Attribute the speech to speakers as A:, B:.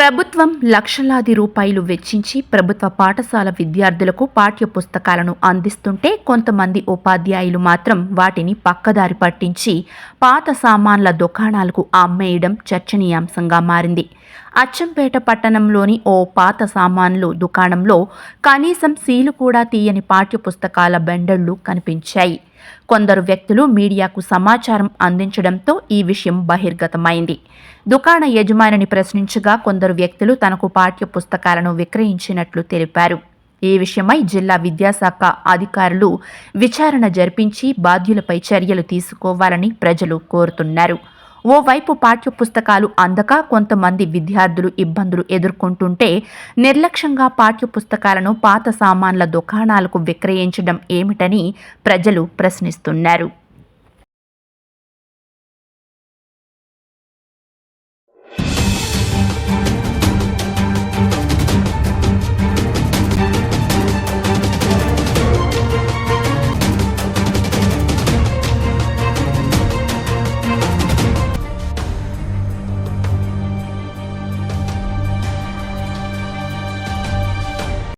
A: ప్రభుత్వం లక్షలాది రూపాయలు వెచ్చించి ప్రభుత్వ పాఠశాల విద్యార్థులకు పాఠ్య పుస్తకాలను అందిస్తుంటే కొంతమంది ఉపాధ్యాయులు మాత్రం వాటిని పక్కదారి పట్టించి పాత సామాన్ల దుకాణాలకు అమ్మేయడం చర్చనీయాంశంగా మారింది. అచ్చంపేట పట్టణంలోని ఓ పాత సామాన్లు దుకాణంలో కనీసం సీలు కూడా తీయని పాఠ్య పుస్తకాల బెండళ్ళు కనిపించాయి. కొందరు వ్యక్తులు మీడియాకు సమాచారం అందించడంతో ఈ విషయం బహిర్గతమైంది. దుకాణ యజమానిని ప్రశ్నించగా కొందరు వ్యక్తులు తనకు పాఠ్య పుస్తకాలను విక్రయించినట్లు తెలిపారు. ఈ విషయమై జిల్లా విద్యాశాఖ అధికారులు విచారణ జరిపించి బాధ్యులపై చర్యలు తీసుకోవాలని ప్రజలు కోరుతున్నారు. ఓవైపు పాఠ్య పుస్తకాలు అందక కొంతమంది విద్యార్థులు ఇబ్బందులు ఎదుర్కొంటుంటే నిర్లక్ష్యంగా పాఠ్య పుస్తకాలను పాత సామాన్ల దుకాణాలకు విక్రయించడం ఏమిటని ప్రజలు ప్రశ్నిస్తున్నారు.